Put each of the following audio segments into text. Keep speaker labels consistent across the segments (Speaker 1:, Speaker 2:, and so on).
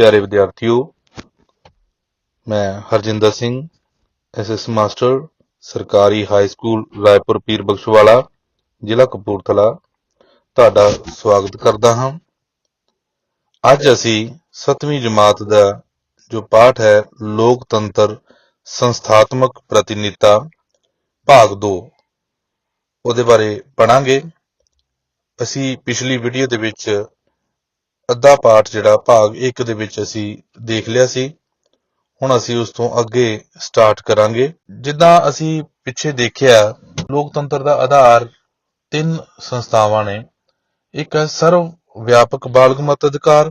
Speaker 1: ਪਿਆਰੇ ਵਿਦਿਆਰਥੀਓ, ਮੈਂ ਹਰਜਿੰਦਰ ਸਿੰਘ ਐਸਐਸ ਮਾਸਟਰ ਸਰਕਾਰੀ ਹਾਈ ਸਕੂਲ ਰਾਏਪੁਰ ਪੀਰ ਬਖਸ਼ਵਾਲਾ, ਜ਼ਿਲ੍ਹਾ ਕਪੂਰਥਲਾ। ਤੁਹਾਡਾ ਸਵਾਗਤ ਕਰਦਾ ਹਾਂ। ਅੱਜ ਅਸੀਂ 7ਵੀਂ ਜਮਾਤ ਦਾ ਜੋ ਪਾਠ ਹੈ, ਲੋਕਤੰਤਰ ਸੰਸਥਾਤਮਕ ਪ੍ਰਤੀਨਿਧਤਾ ਭਾਗ 2 ਉਹਦੇ ਬਾਰੇ ਪੜਾਂਗੇ ਅਸੀਂ ਪਿਛਲੀ ਵੀਡੀਓ ਦੇ ਵਿੱਚ ਅੱਧਾ ਪਾਠ ਜਿਹੜਾ ਭਾਗ 1 ਦੇ ਵਿੱਚ ਅਸੀਂ ਦੇਖ ਲਿਆ ਸੀ। ਹੁਣ ਅਸੀਂ ਉਸ ਤੋਂ ਅੱਗੇ ਸਟਾਰਟ ਕਰਾਂਗੇ। ਜਿੱਦਾਂ ਅਸੀਂ ਪਿੱਛੇ ਦੇਖਿਆ, ਲੋਕਤੰਤਰ ਦਾ ਆਧਾਰ ਤਿੰਨ ਸੰਸਥਾਵਾਂ ਨੇ। ਇੱਕ ਹੈ ਸਰਵ ਵਿਆਪਕ ਬਾਲਗ ਮਤ ਅਧਿਕਾਰ,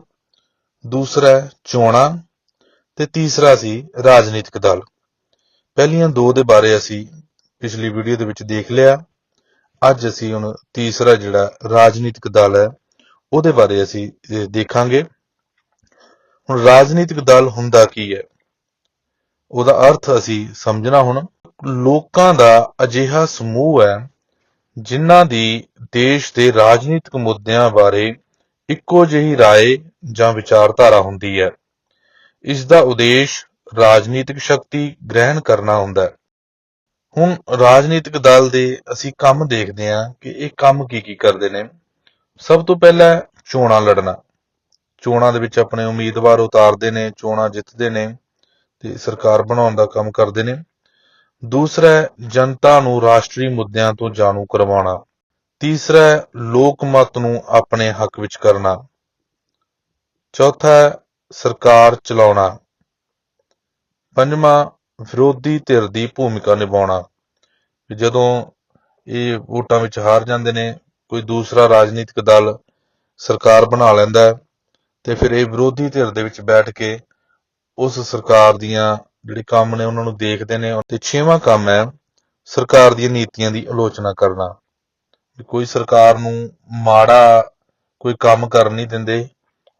Speaker 1: ਦੂਸਰਾ ਹੈ ਚੋਣਾਂ ਤੇ ਤੀਸਰਾ ਸੀ ਰਾਜਨੀਤਿਕ ਦਲ। ਪਹਿਲੀਆਂ ਦੋ ਦੇ ਬਾਰੇ ਅਸੀਂ ਪਿਛਲੀ ਵੀਡੀਓ ਦੇ ਵਿੱਚ ਦੇਖ ਲਿਆ। ਅੱਜ ਅਸੀਂ ਹੁਣ ਤੀਸਰਾ ਜਿਹੜਾ ਰਾਜਨੀਤਿਕ ਦਲ ਹੈ ਉਹਦੇ ਬਾਰੇ ਅਸੀਂ ਇਹ ਦੇਖਾਂਗੇ ਹੁਣ ਰਾਜਨੀਤਿਕ ਦਲ ਹੁੰਦਾ ਕੀ ਹੈ ਉਹਦਾ ਅਰਥ ਅਸੀਂ ਸਮਝਣਾ ਹੁਣ ਲੋਕਾਂ ਦਾ ਅਜਿਹਾ ਸਮੂਹ ਹੈ ਜਿਨ੍ਹਾਂ ਦੀ ਦੇਸ਼ ਦੇ ਰਾਜਨੀਤਿਕ ਮੁੱਦਿਆਂ ਬਾਰੇ ਇੱਕੋ ਜਿਹੀ رائے ਜਾਂ ਵਿਚਾਰਧਾਰਾ ਹੁੰਦੀ ਹੈ ਇਸ ਦਾ ਉਦੇਸ਼ ਰਾਜਨੀਤਿਕ ਸ਼ਕਤੀ ਗ੍ਰਹਿਣ ਕਰਨਾ ਹੁੰਦਾ ਹੈ ਹੁਣ ਰਾਜਨੀਤਿਕ ਦਲ ਦੇ ਅਸੀਂ ਕੰਮ ਦੇਖਦੇ ਹਾਂ ਕਿ ਇਹ ਕੰਮ ਕੀ ਕੀ ਕਰਦੇ ਨੇ ਸਭ ਤੋਂ ਪਹਿਲਾਂ ਚੋਣਾਂ ਲੜਨਾ। ਚੋਣਾਂ ਦੇ ਵਿੱਚ ਆਪਣੇ ਉਮੀਦਵਾਰ ਉਤਾਰਦੇ ਨੇ, ਚੋਣਾਂ ਜਿੱਤਦੇ ਨੇ ਤੇ ਸਰਕਾਰ ਬਣਾਉਣ ਦਾ ਕੰਮ ਕਰਦੇ ਨੇ। ਦੂਸਰਾ ਜਨਤਾ ਨੂੰ ਰਾਸ਼ਟਰੀ ਮੁੱਦਿਆਂ ਤੋਂ ਜਾਣੂ ਕਰਵਾਉਣਾ। ਤੀਸਰਾ ਲੋਕ ਮਤ ਨੂੰ ਆਪਣੇ ਹੱਕ ਵਿੱਚ ਕਰਨਾ। ਚੌਥਾ ਸਰਕਾਰ ਚਲਾਉਣਾ। ਪੰਜਵਾਂ ਵਿਰੋਧੀ ਧਿਰ ਦੀ ਭੂਮਿਕਾ ਨਿਭਾਉਣਾ। ਜਦੋਂ ਇਹ ਵੋਟਾਂ ਵਿੱਚ ਹਾਰ ਜਾਂਦੇ ਨੇ ਕੋਈ ਦੂਸਰਾ ਰਾਜਨੀਤਿਕ ਦਲ ਸਰਕਾਰ ਬਣਾ ਲੈਂਦਾ ਹੈ ਤੇ ਫਿਰ ਇਹ ਵਿਰੋਧੀ ਧਿਰ ਦੇ ਵਿੱਚ ਬੈਠ ਕੇ ਉਸ ਸਰਕਾਰ ਦੀਆਂ ਜਿਹੜੇ ਕੰਮ ਨੇ ਉਹਨਾਂ ਨੂੰ ਦੇਖਦੇ ਨੇ ਤੇ ਛੇਵਾਂ ਕੰਮ ਹੈ ਸਰਕਾਰ ਦੀਆਂ ਨੀਤੀਆਂ ਦੀ ਆਲੋਚਨਾ ਕਰਨਾ। ਕੋਈ ਸਰਕਾਰ ਨੂੰ ਮਾੜਾ ਕੋਈ ਕੰਮ ਕਰਨ ਨਹੀਂ ਦਿੰਦੇ,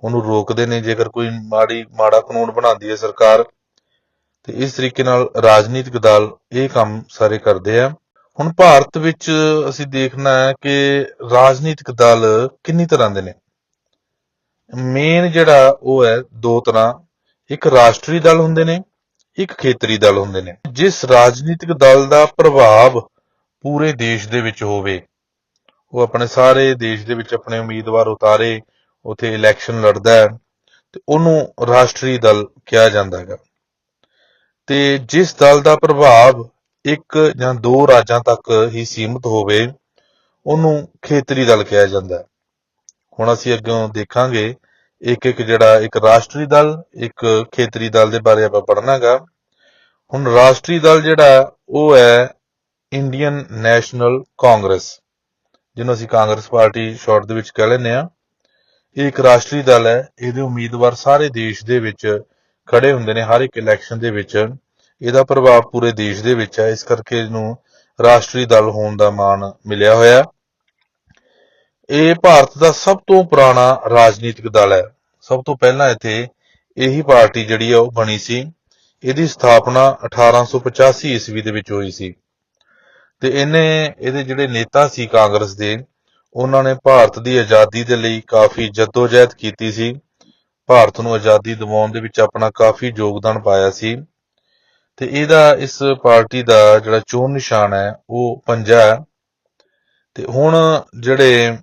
Speaker 1: ਉਹਨੂੰ ਰੋਕਦੇ ਨੇ, ਜੇਕਰ ਕੋਈ ਮਾੜੀ, ਮਾੜਾ ਕਾਨੂੰਨ ਬਣਾਉਂਦੀ ਹੈ ਸਰਕਾਰ, ਤੇ ਇਸ ਤਰੀਕੇ ਨਾਲ ਰਾਜਨੀਤਿਕ ਦਲ ਇਹ ਕੰਮ ਸਾਰੇ ਕਰਦੇ ਆ। ਹੁਣ ਭਾਰਤ ਵਿੱਚ ਅਸੀਂ ਦੇਖਣਾ ਹੈ ਕਿ ਰਾਜਨੀਤਿਕ ਦਲ ਕਿੰਨੀ ਤਰ੍ਹਾਂ ਦੇ ਨੇ। ਮੇਨ ਜਿਹੜਾ ਉਹ ਹੈ, ਦੋ ਤਰ੍ਹਾਂ। ਇੱਕ ਰਾਸ਼ਟਰੀ ਦਲ ਹੁੰਦੇ ਨੇ, ਇੱਕ ਖੇਤਰੀ ਦਲ ਹੁੰਦੇ ਨੇ। ਜਿਸ ਰਾਜਨੀਤਿਕ ਦਲ ਦਾ ਪ੍ਰਭਾਵ ਪੂਰੇ ਦੇਸ਼ ਦੇ ਵਿੱਚ ਹੋਵੇ, ਉਹ ਆਪਣੇ ਸਾਰੇ ਦੇਸ਼ ਦੇ ਵਿੱਚ ਆਪਣੇ ਉਮੀਦਵਾਰ ਉਤਾਰੇ, ਉਥੇ ਇਲੈਕਸ਼ਨ ਲੜਦਾ ਹੈ, ਤੇ ਉਹਨੂੰ ਰਾਸ਼ਟਰੀ ਦਲ ਕਿਹਾ ਜਾਂਦਾ ਹੈਗਾ। ਤੇ ਜਿਸ ਦਲ ਦਾ ਪ੍ਰਭਾਵ ਇੱਕ ਜਾਂ ਦੋ ਰਾਜਾਂ ਤੱਕ ਹੀ ਸੀਮਿਤ ਹੋਵੇ, ਉਹਨੂੰ ਖੇਤਰੀ ਦਲ ਕਿਹਾ ਜਾਂਦਾ ਹੈ। ਹੁਣ ਅਸੀਂ ਅੱਗੋਂ ਦੇਖਾਂਗੇ ਇੱਕ ਇੱਕ ਜਿਹੜਾ ਇੱਕ ਰਾਸ਼ਟਰੀ ਦਲ, ਇੱਕ ਖੇਤਰੀ ਦਲ ਦੇ ਬਾਰੇ ਆਪਾਂ ਪੜ੍ਹਨਾਗਾ। ਹੁਣ ਰਾਸ਼ਟਰੀ ਦਲ ਜਿਹੜਾ, ਉਹ ਹੈ ਇੰਡੀਅਨ ਨੈਸ਼ਨਲ ਕਾਂਗਰਸ, ਜਿਹਨੂੰ ਅਸੀਂ ਕਾਂਗਰਸ ਪਾਰਟੀ ਸ਼ਾਰਟ ਦੇ ਵਿੱਚ ਕਹਿ ਲੈਂਦੇ ਆ ਇਹ ਇੱਕ ਰਾਸ਼ਟਰੀ ਦਲ ਹੈ, ਇਹਦੇ ਉਮੀਦਵਾਰ ਸਾਰੇ ਦੇਸ਼ ਦੇ ਵਿੱਚ ਖੜੇ ਹੁੰਦੇ ਨੇ, ਹਰ ਇੱਕ ਇਲੈਕਸ਼ਨ ਦੇ ਵਿੱਚ। ਇਹਦਾ ਪ੍ਰਭਾਵ ਪੂਰੇ ਦੇਸ਼ ਦੇ ਵਿੱਚ ਹੈ ਇਸ ਕਰਕੇ ਇਹਨੂੰ ਰਾਸ਼ਟਰੀ ਦਲ ਹੋਣ ਦਾ ਮਾਣ ਮਿਲਿਆ ਹੋਇਆ। ਇਹ ਭਾਰਤ ਦਾ ਸਭ ਤੋਂ ਪੁਰਾਣਾ ਰਾਜਨੀਤਿਕ ਦਲ ਹੈ। ਸਭ ਤੋਂ ਪਹਿਲਾਂ ਇੱਥੇ ਇਹੀ ਪਾਰਟੀ ਜਿਹੜੀ ਆ, ਉਹ ਬਣੀ ਸੀ। ਇਹਦੀ ਸਥਾਪਨਾ 1885 ਈਸਵੀ ਦੇ ਵਿੱਚ ਹੋਈ ਸੀ। ਤੇ ਇਹਨੇ, ਇਹਦੇ ਜਿਹੜੇ ਨੇਤਾ ਸੀ ਕਾਂਗਰਸ ਦੇ, ਉਹਨਾਂ ਨੇ ਭਾਰਤ ਦੀ ਆਜ਼ਾਦੀ ਦੇ ਲਈ ਕਾਫੀ ਜਦੋਜਹਿਦ ਕੀਤੀ ਸੀ। ਭਾਰਤ ਨੂੰ ਆਜ਼ਾਦੀ ਦਿਵਾਉਣ ਦੇ ਵਿੱਚ ਆਪਣਾ ਕਾਫੀ ਯੋਗਦਾਨ ਪਾਇਆ ਸੀ। ਤੇ ਇਹਦਾ ਇਸ ਪਾਰਟੀ ਦਾ ਜਿਹੜਾ ਚੋਣ ਨਿਸ਼ਾਨ ਹੈ, ਉਹ ਪੰਜਾ ਹੈ। ਤੇ ਹੁਣ ਜਿਹੜੇ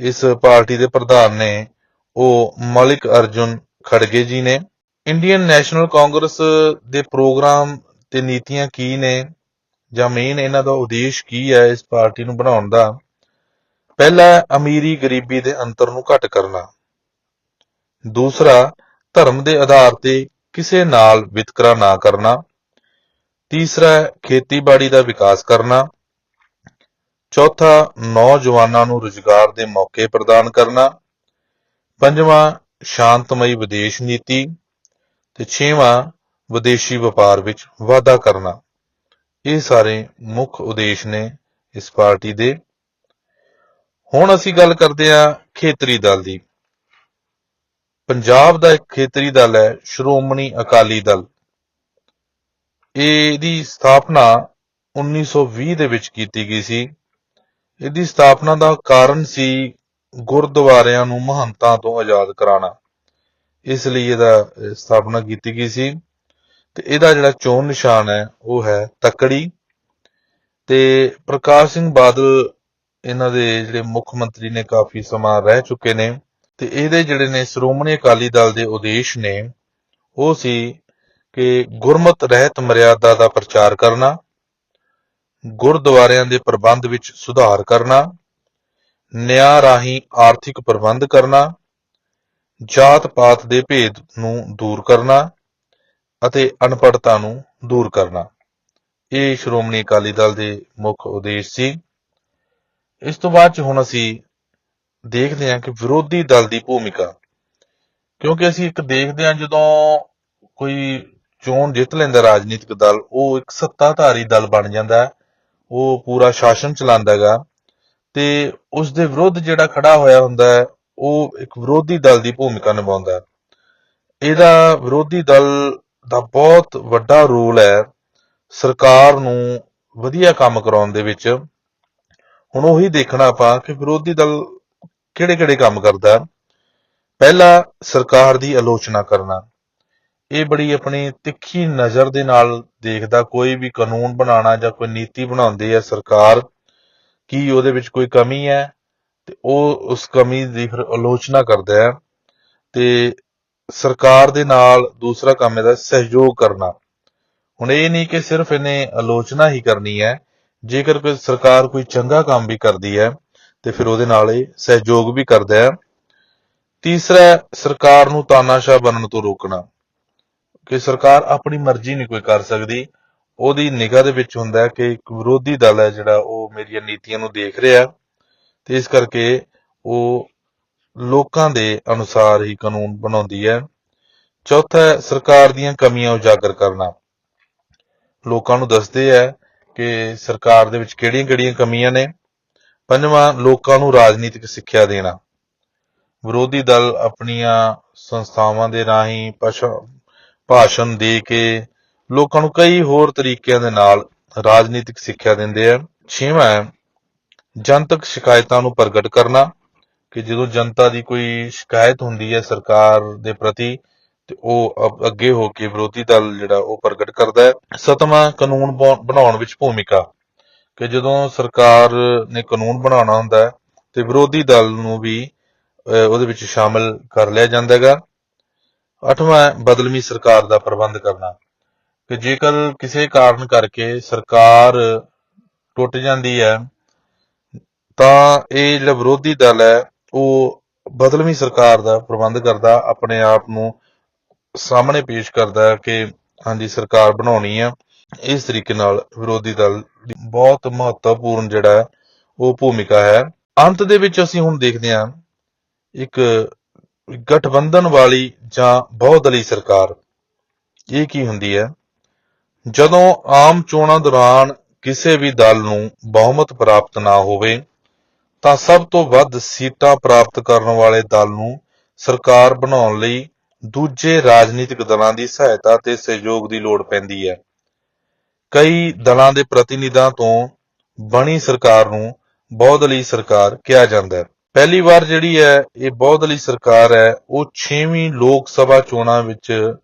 Speaker 1: ਇਸ ਪਾਰਟੀ ਦੇ ਪ੍ਰਧਾਨ ਨੇ, ਉਹ ਮਲਿਕ ਅਰਜੁਨ ਖੜਗੇ ਜੀ ਨੇ। ਇੰਡੀਅਨ ਨੈਸ਼ਨਲ ਕਾਂਗਰਸ ਦੇ ਪ੍ਰੋਗਰਾਮ ਤੇ ਨੀਤੀਆਂ ਕੀ ਨੇ? ਜਾਂ ਮੇਨ ਇਹਨਾਂ ਦਾ ਉਦੇਸ਼ ਕੀ ਹੈ ਇਸ ਪਾਰਟੀ ਨੂੰ ਬਣਾਉਣ ਦਾ? ਪਹਿਲਾ ਅਮੀਰੀ ਗਰੀਬੀ ਦੇ ਅੰਤਰ ਨੂੰ ਘਟ ਕਰਨਾ। ਦੂਸਰਾ, ਧਰਮ ਦੇ ਆਧਾਰ ਤੇ ਕਿਸੇ ਨਾਲ ਵਿਤਕਰਾ ਨਾ ਕਰਨਾ। ਤੀਸਰਾ ਖੇਤੀਬਾੜੀ ਦਾ ਵਿਕਾਸ ਕਰਨਾ। ਚੌਥਾ, ਨੌਜਵਾਨਾਂ ਨੂੰ ਰੁਜ਼ਗਾਰ ਦੇ ਮੌਕੇ ਪ੍ਰਦਾਨ ਕਰਨਾ। ਪੰਜਵਾਂ, ਸ਼ਾਂਤਮਈ ਵਿਦੇਸ਼ ਨੀਤੀ। ਤੇ ਛੇਵਾਂ, ਵਿਦੇਸ਼ੀ ਵਪਾਰ ਵਿੱਚ ਵਾਧਾ ਕਰਨਾ। ਇਹ ਸਾਰੇ ਮੁੱਖ ਉਦੇਸ਼ ਨੇ ਇਸ ਪਾਰਟੀ ਦੇ। ਹੁਣ ਅਸੀਂ ਗੱਲ ਕਰਦੇ ਹਾਂ ਖੇਤਰੀ ਦਲ ਦੀ। ਪੰਜਾਬ ਦਾ ਇੱਕ ਖੇਤਰੀ ਦਲ ਹੈ ਸ਼੍ਰੋਮਣੀ ਅਕਾਲੀ ਦਲ। ਇਹਦੀ ਸਥਾਪਨਾ 1920 ਦੇ ਵਿੱਚ ਕੀਤੀ ਗਈ ਸੀ। ਇਹਦੀ ਸਥਾਪਨਾ ਦਾ ਕਾਰਨ ਸੀ ਗੁਰਦੁਆਰਿਆਂ ਨੂੰ ਮਹੰਤਾਂ ਤੋਂ ਆਜ਼ਾਦ ਕਰਾਉਣਾ ਇਸ ਲਈ ਇਹਦਾ ਸਥਾਪਨਾ ਕੀਤੀ ਗਈ ਸੀ। ਤੇ ਇਹਦਾ ਜਿਹੜਾ ਚੋਣ ਨਿਸ਼ਾਨ ਹੈ, ਉਹ ਹੈ ਤਕੜੀ। ਤੇ ਪ੍ਰਕਾਸ਼ ਸਿੰਘ ਬਾਦਲ ਇਹਨਾਂ ਦੇ ਜਿਹੜੇ ਮੁੱਖ ਮੰਤਰੀ ਨੇ ਕਾਫੀ ਸਮਾਂ ਰਹਿ ਚੁੱਕੇ ਨੇ। ਤੇ ਇਹਦੇ ਜਿਹੜੇ ਨੇ ਸ਼੍ਰੋਮਣੀ ਅਕਾਲੀ ਦਲ ਦੇ ਉਦੇਸ਼ ਨੇ, ਉਹ ਸੀ ਕਿ ਗੁਰਮਤ ਰਹਿਤ ਮਰਿਆਦਾ ਦਾ ਪ੍ਰਚਾਰ ਕਰਨਾ, ਗੁਰਦੁਆਰਿਆਂ ਦੇ ਪ੍ਰਬੰਧ ਵਿੱਚ ਸੁਧਾਰ ਕਰਨਾ, ਨਿਆਂ ਰਾਹੀਂ ਆਰਥਿਕ ਪ੍ਰਬੰਧ ਕਰਨਾ ਜਾਤ ਪਾਤ ਦੇ ਭੇਦ ਨੂੰ ਦੂਰ ਕਰਨਾ ਅਤੇ ਅਨਪੜਤਾ ਨੂੰ ਦੂਰ ਕਰਨਾ। ਇਹ ਸ਼੍ਰੋਮਣੀ ਅਕਾਲੀ ਦਲ ਦੇ ਮੁੱਖ ਉਦੇਸ਼ ਸੀ। ਇਸ ਤੋਂ ਬਾਅਦ ਚ ਹੁਣ ਅਸੀਂ ਦੇਖਦੇ ਹਾਂ ਕਿ ਵਿਰੋਧੀ ਦਲ ਦੀ ਭੂਮਿਕਾ, ਕਿਉਂਕਿ ਅਸੀਂ ਇੱਕ ਦੇਖਦੇ ਹਾਂ ਜਦੋਂ ਕੋਈ ਚੋਣ ਜਿੱਤ ਲੈਂਦਾ ਰਾਜਨੀਤਿਕ ਦਲ, ਉਹ ਇੱਕ ਸੱਤਾਧਾਰੀ ਦਲ ਬਣ ਜਾਂਦਾ ਉਹ ਪੂਰਾ ਸ਼ਾਸਨ ਚਲਾਉਂਦਾ ਹੈਗਾ। ਤੇ ਉਸ ਦੇ ਵਿਰੁੱਧ ਜਿਹੜਾ ਖੜਾ ਹੋਇਆ ਹੁੰਦਾ ਹੈ, ਉਹ ਇੱਕ ਵਿਰੋਧੀ ਦਲ ਦੀ ਭੂਮਿਕਾ ਨਿਭਾਉਂਦਾ ਹੈ। ਇਹਦਾ ਵਿਰੋਧੀ ਦਲ ਦਾ ਬਹੁਤ ਵੱਡਾ ਰੋਲ ਹੈ ਸਰਕਾਰ ਨੂੰ ਵਧੀਆ ਕੰਮ ਕਰਾਉਣ ਦੇ ਵਿੱਚ। ਹੁਣ ਉਹੀ ਦੇਖਣਾ ਆਪਾਂ ਕਿ ਵਿਰੋਧੀ ਦਲ ਕਿਹੜੇ ਕਿਹੜੇ ਕੰਮ ਕਰਦਾ ਹੈ। ਪਹਿਲਾ ਸਰਕਾਰ ਦੀ ਆਲੋਚਨਾ ਕਰਨਾ। ਇਹ ਬੜੀ ਆਪਣੀ ਤਿੱਖੀ ਨਜ਼ਰ ਦੇ ਨਾਲ ਦੇਖਦਾ ਕੋਈ ਵੀ ਕਾਨੂੰਨ ਬਣਾਉਣਾ ਜਾਂ ਕੋਈ ਨੀਤੀ ਬਣਾਉਂਦੀ ਹੈ ਸਰਕਾਰ, ਕੀ ਉਹਦੇ ਵਿੱਚ ਕੋਈ ਕਮੀ ਹੈ? ਤੇ ਉਹ ਉਸ ਕਮੀ ਦੀ ਫਿਰ ਆਲੋਚਨਾ ਕਰਦਾ ਹੈ ਤੇ ਸਰਕਾਰ ਦੇ ਨਾਲ ਦੂਸਰਾ ਕੰਮ ਇਹਦਾ ਸਹਿਯੋਗ ਕਰਨਾ। ਹੁਣ ਇਹ ਨਹੀਂ ਕਿ ਸਿਰਫ ਇਹਨੇ ਆਲੋਚਨਾ ਹੀ ਕਰਨੀ ਹੈ, ਜੇਕਰ ਕੋਈ ਸਰਕਾਰ ਕੋਈ ਚੰਗਾ ਕੰਮ ਵੀ ਕਰਦੀ ਹੈ, ਤੇ ਫਿਰ ਉਹਦੇ ਨਾਲ ਇਹ ਸਹਿਯੋਗ ਵੀ ਕਰਦਾ ਹੈ। ਤੀਸਰਾ ਸਰਕਾਰ ਨੂੰ ਤਾਨਾਸ਼ਾਹ ਬਣਨ ਤੋਂ ਰੋਕਣਾ। ਕਿ ਸਰਕਾਰ ਆਪਣੀ ਮਰਜ਼ੀ ਨਹੀਂ ਕੋਈ ਕਰ ਸਕਦੀ। ਉਹਦੀ ਨਿਗਾਹ ਦੇ ਵਿੱਚ ਹੁੰਦਾ ਕਿ ਇੱਕ ਵਿਰੋਧੀ ਦਲ ਹੈ ਜਿਹੜਾ ਉਹ ਮੇਰੀਆਂ ਨੀਤੀਆਂ ਨੂੰ ਦੇਖ ਰਿਹਾ ਤੇ ਇਸ ਕਰਕੇ ਉਹ ਲੋਕਾਂ ਦੇ ਅਨੁਸਾਰ ਹੀ ਕਾਨੂੰਨ ਬਣਾਉਂਦੀ ਹੈ। ਚੌਥਾ ਸਰਕਾਰ ਦੀਆਂ ਕਮੀਆਂ ਉਜਾਗਰ ਕਰਨਾ। ਲੋਕਾਂ ਨੂੰ ਦੱਸਦੇ ਹੈ ਕਿ ਸਰਕਾਰ ਦੇ ਵਿੱਚ ਕਿਹੜੀਆਂ-ਕਿਹੜੀਆਂ ਕਮੀਆਂ ਨੇ। ਪੰਜਵਾਂ, ਲੋਕਾਂ ਨੂੰ ਰਾਜਨੀਤਿਕ ਸਿੱਖਿਆ ਦੇਣਾ। ਵਿਰੋਧੀ ਦਲ ਆਪਣੀਆਂ ਸੰਸਥਾਵਾਂ ਦੇ ਰਾਹੀਂ ਭਾਸ਼ਾ- ਭਾਸ਼ਣ ਦੇ ਕੇ ਲੋਕਾਂ ਨੂੰ ਕਈ ਹੋਰ ਤਰੀਕਿਆਂ ਦੇ ਨਾਲ ਰਾਜਨੀਤਿਕ ਸਿੱਖਿਆ ਦਿੰਦੇ ਆ। ਛੇਵਾਂ ਹੈ, ਜਨਤਕ ਸ਼ਿਕਾਇਤਾਂ ਨੂੰ ਪ੍ਰਗਟ ਕਰਨਾ, ਕਿ ਜਦੋਂ ਜਨਤਾ ਦੀ ਕੋਈ ਸ਼ਿਕਾਇਤ ਹੁੰਦੀ ਹੈ ਸਰਕਾਰ ਦੇ ਪ੍ਰਤੀ, ਤੇ ਉਹ ਅੱਗੇ ਹੋ ਕੇ ਵਿਰੋਧੀ ਦਲ ਜਿਹੜਾ ਉਹ ਪ੍ਰਗਟ ਕਰਦਾ ਹੈ। ਸਤਵਾਂ, ਕਾਨੂੰਨ ਬਣਾਉਣ ਵਿੱਚ ਭੂਮਿਕਾ, ਕਿ ਜਦੋਂ ਸਰਕਾਰ ਨੇ ਕਾਨੂੰਨ ਬਣਾਉਣਾ ਹੁੰਦਾ ਹੈ, ਤੇ ਵਿਰੋਧੀ ਦਲ ਨੂੰ ਵੀ ਉਹਦੇ ਵਿੱਚ ਸ਼ਾਮਲ ਕਰ ਲਿਆ ਜਾਂਦਾ ਹੈਗਾ। ਅੱਠਵਾਂ ਹੈ, ਬਦਲਵੀਂ ਸਰਕਾਰ ਦਾ ਪ੍ਰਬੰਧ ਕਰਨਾ। ਕਿ ਜੇਕਰ ਕਿਸੇ ਕਾਰਨ ਕਰਕੇ ਸਰਕਾਰ ਟੁੱਟ ਜਾਂਦੀ ਹੈ, ਤਾਂ ਇਹ ਜਿਹੜਾ ਵਿਰੋਧੀ ਦਲ ਹੈ, ਉਹ ਬਦਲਵੀਂ ਸਰਕਾਰ ਦਾ ਪ੍ਰਬੰਧ ਕਰਦਾ, ਆਪਣੇ ਆਪ ਨੂੰ ਸਾਹਮਣੇ ਪੇਸ਼ ਕਰਦਾ ਕਿ ਹਾਂਜੀ, ਸਰਕਾਰ ਬਣਾਉਣੀ ਆ। ਇਸ ਤਰੀਕੇ ਨਾਲ ਵਿਰੋਧੀ ਦਲ ਦੀ ਬਹੁਤ ਮਹੱਤਵਪੂਰਨ ਜਿਹੜਾ ਉਹ ਭੂਮਿਕਾ ਹੈ। ਅੰਤ ਦੇ ਵਿੱਚ ਅਸੀਂ ਹੁਣ ਦੇਖਦੇ ਹਾਂ, ਇੱਕ ਗਠਬੰਧਨ ਵਾਲੀ ਜਾਂ ਬਹੁਦਲੀ ਸਰਕਾਰ, ਇਹ ਕੀ ਹੁੰਦੀ ਹੈ? ਜਦੋਂ ਆਮ ਚੋਣਾਂ ਦੌਰਾਨ ਕਿਸੇ ਵੀ ਦਲ ਨੂੰ ਬਹੁਮਤ ਪ੍ਰਾਪਤ ਨਾ ਹੋਵੇ, ਤਾਂ ਸਭ ਤੋਂ ਵੱਧ ਸੀਟਾਂ ਪ੍ਰਾਪਤ ਕਰਨ ਵਾਲੇ ਦਲ ਨੂੰ ਸਰਕਾਰ ਬਣਾਉਣ ਲਈ ਦੂਜੇ ਰਾਜਨੀਤਿਕ ਦਲਾਂ ਦੀ ਸਹਾਇਤਾ ਤੇ ਸਹਿਯੋਗ ਦੀ ਲੋੜ ਪੈਂਦੀ ਹੈ। ਕਈ ਦਲਾਂ ਦੇ ਪ੍ਰਤੀਨਿਧਾਂ ਤੋਂ ਬਣੀ ਸਰਕਾਰ ਨੂੰ ਬਹੁਦਲੀ ਸਰਕਾਰ ਕਿਹਾ ਜਾਂਦਾ ਹੈ। ਪਹਿਲੀ ਵਾਰ ਜਿਹੜੀ ਹੈ, ਇਹ ਬਹੁਦਲੀ ਸਰਕਾਰ ਹੈ, ਉਹ 6ਵੀਂ ਲੋਕ ਸਭਾ ਚੋਣਾਂ ਵਿੱਚ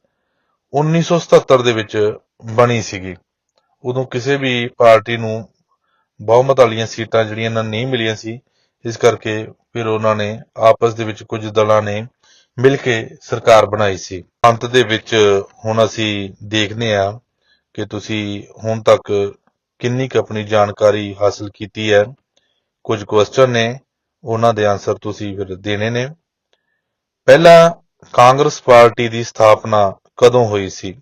Speaker 1: 1977 ਦੇ ਵਿੱਚ ਬਣੀ ਸੀਗੀ। ਉਦੋਂ ਕਿਸੇ ਵੀ ਪਾਰਟੀ ਨੂੰ ਬਹੁਮਤ ਵਾਲੀਆਂ ਸੀਟਾਂ ਜਿਹੜੀਆਂ ਇਹਨਾਂ ਨਹੀਂ ਮਿਲੀਆਂ ਸੀ, ਇਸ ਕਰਕੇ ਫਿਰ ਉਹਨਾਂ ਨੇ ਆਪਸ ਦੇ ਵਿੱਚ ਕੁਝ ਦਲਾਂ ਨੇ ਮਿਲ ਕੇ ਸਰਕਾਰ ਬਣਾਈ ਸੀ। ਅੰਤ ਦੇ ਵਿੱਚ ਹੁਣ ਅਸੀਂ ਦੇਖਦੇ ਹਾਂ ਕਿ ਤੁਸੀਂ ਹੁਣ ਤੱਕ ਕਿੰਨੀ ਕੁ ਆਪਣੀ ਜਾਣਕਾਰੀ ਹਾਸਲ ਕੀਤੀ ਹੈ। ਕੁਝ ਕੁਐਸਚਨ ਨੇ। ਉਹਨਾਂ ਦੇ ਆਨਸਰ ਤੁਸੀਂ ਫਿਰ ਦੇਣੇ ਨੇ। ਪਹਿਲਾ ਕਾਂਗਰਸ ਪਾਰਟੀ ਦੀ ਸਥਾਪਨਾ ਕਦੋਂ ਹੋਈ ਸੀ?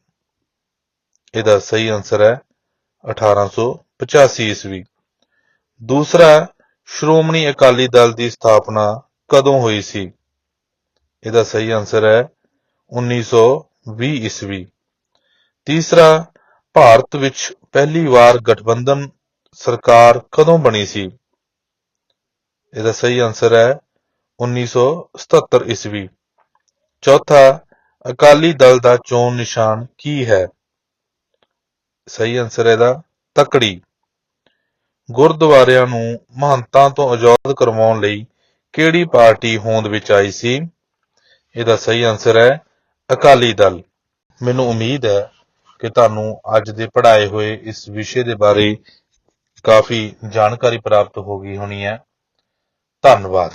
Speaker 1: ਇਹਦਾ ਸਹੀ ਆਨਸਰ ਹੈ 1885 ਈਸਵੀ। ਦੂਸਰਾ, ਸ਼੍ਰੋਮਣੀ ਅਕਾਲੀ ਦਲ ਦੀ ਸਥਾਪਨਾ ਕਦੋਂ ਹੋਈ ਸੀ? ਇਹਦਾ ਸਹੀ ਆਨਸਰ ਹੈ 1920 ਈਸਵੀ। ਤੀਸਰਾ, ਭਾਰਤ ਵਿੱਚ ਪਹਿਲੀ ਵਾਰ ਗਠਬੰਧਨ ਸਰਕਾਰ ਕਦੋਂ ਬਣੀ ਸੀ? ਇਹਦਾ ਸਹੀ ਆਨਸਰ ਹੈ 1977 ਈਸਵੀ। ਚੌਥਾ, ਅਕਾਲੀ ਦਲ ਦਾ ਚੋਣ ਨਿਸ਼ਾਨ ਕੀ ਹੈ? ਸਹੀ ਆਨਸਰ ਇਹਦਾ ਤਕੜੀ। ਗੁਰਦੁਆਰਿਆਂ ਨੂੰ ਮਹੰਤਾਂ ਤੋਂ ਆਜ਼ਾਦ ਕਰਵਾਉਣ ਲਈ ਕਿਹੜੀ ਪਾਰਟੀ ਹੋਂਦ ਵਿੱਚ ਆਈ ਸੀ? ਇਹਦਾ ਸਹੀ ਆਨਸਰ ਹੈ ਅਕਾਲੀ ਦਲ। ਮੈਨੂੰ ਉਮੀਦ ਹੈ ਕਿ ਤੁਹਾਨੂੰ ਅੱਜ ਦੇ ਪੜ੍ਹਾਏ ਹੋਏ ਇਸ ਵਿਸ਼ੇ ਦੇ ਬਾਰੇ ਕਾਫੀ ਜਾਣਕਾਰੀ ਪ੍ਰਾਪਤ ਹੋ ਗਈ ਹੋਣੀ ਹੈ। ਧੰਨਵਾਦ।